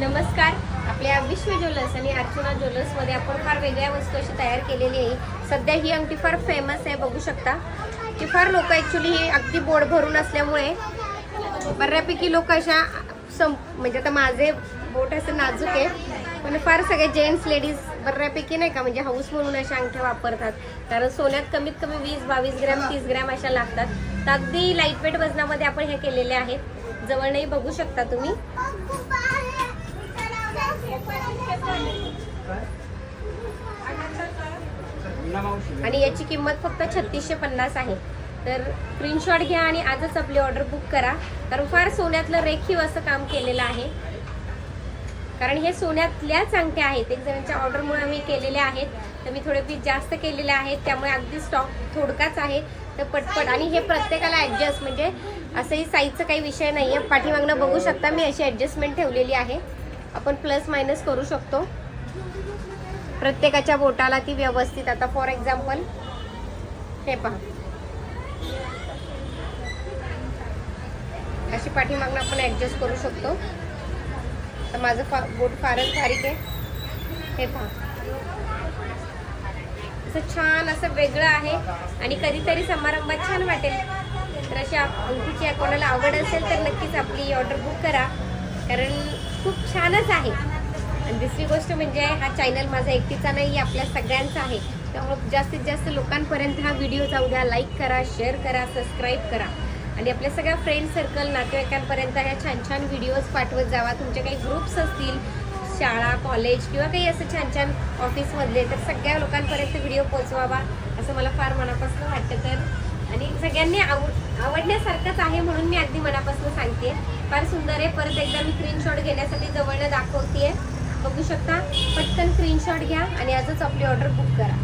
नमस्कार. आपल्या विश्व ज्वेलर्स आणि अर्चना ज्वेलर्समध्ये आपण फार वेगळ्या वस्तू अशी तयार केलेली आहे. सध्या ही अंगठी फार फेमस आहे बघू शकता. की फार लोक ॲक्च्युली ही अगदी बोट भरून असल्यामुळे बऱ्यापैकी लोक अशा सं म्हणजे आता माझे बोट असं नाजूक आहे पण फार सगळे जेंट्स लेडीज बऱ्यापैकी नाही का म्हणजे हाऊस म्हणून अशा अंगठ्या वापरतात. कारण सोन्यात कमीत कमी वीस बावीस ग्रॅम तीस ग्रॅम अशा लागतात. तर अगदी लाइट वेट वजनामध्ये आपण हे केलेले आहेत. जवळनंही बघू शकता तुम्ही. आणि याची किंमत फक्त छत्तीसशे पन्नास आहे. तर स्क्रीनशॉट घ्या आणि आजच आपली ऑर्डर बुक करा. कारण फार सोन्यातलं रेखीव असं काम केलेलं आहे. कारण हे सोन्यातल्याच अंगठ्या आहेत. एक जणांच्या ऑर्डरमुळे आम्ही केलेले आहेत. तर मी थोडे पीस जास्त केलेले आहेत. त्यामुळे अगदी स्टॉक थोडकाच आहे तर पटपट. आणि हे प्रत्येकाला ॲडजस्ट म्हणजे असंही साईजचा काही विषय नाही आहे पाठीमागनं बघू शकता मी अशी ॲडजस्टमेंट ठेवलेली आहे. आपण प्लस मायनस करू शकतो. प्रत्येकाच्या बोटाला ती व्यवस्थित आता फॉर एक्झाम्पल हे पहा. अशी पाठीमागणं आपण ॲडजस्ट करू शकतो. तर माझं फा बोट फारच बारीक आहे. हे पहा. असं छान असं वेगळं आहे आणि कधीतरी समारंभात छान वाटेल. तर अशी आप- अंगठीची कोणाला आवड असेल तर नक्कीच आपली ऑर्डर बुक करा. कारण खूप छानच आहे. आणि दुसरी गोष्ट म्हणजे हा चॅनल माझा एकटीचा नाही आपल्या सगळ्यांचा आहे. त्यामुळे जास्तीत जास्त लोकांपर्यंत हा व्हिडिओ जाऊ द्या लाईक करा शेअर करा सबस्क्राईब करा. आणि आपल्या सगळ्या फ्रेंड सर्कल नातेवाईकांपर्यंत ह्या छान छान व्हिडिओज पाठवत जावा. तुमचे काही ग्रुप्स असतील शाळा कॉलेज किंवा काही असं छान छान ऑफिसमधले तर सगळ्या लोकांपर्यंत व्हिडिओ पोचवावा असं मला फार मनापासून वाटतं. तर आणि सगळ्यांनी आवड आवडण्यासारखंच आहे म्हणून मी अगदी मनापासून सांगते फार सुंदर आहे. परत एकदा मी स्क्रीनशॉट घेण्यासाठी जवळनं दाखवते बघू शकता. पटकन स्क्रीनशॉट घ्या आणि आजच आपली ऑर्डर बुक करा.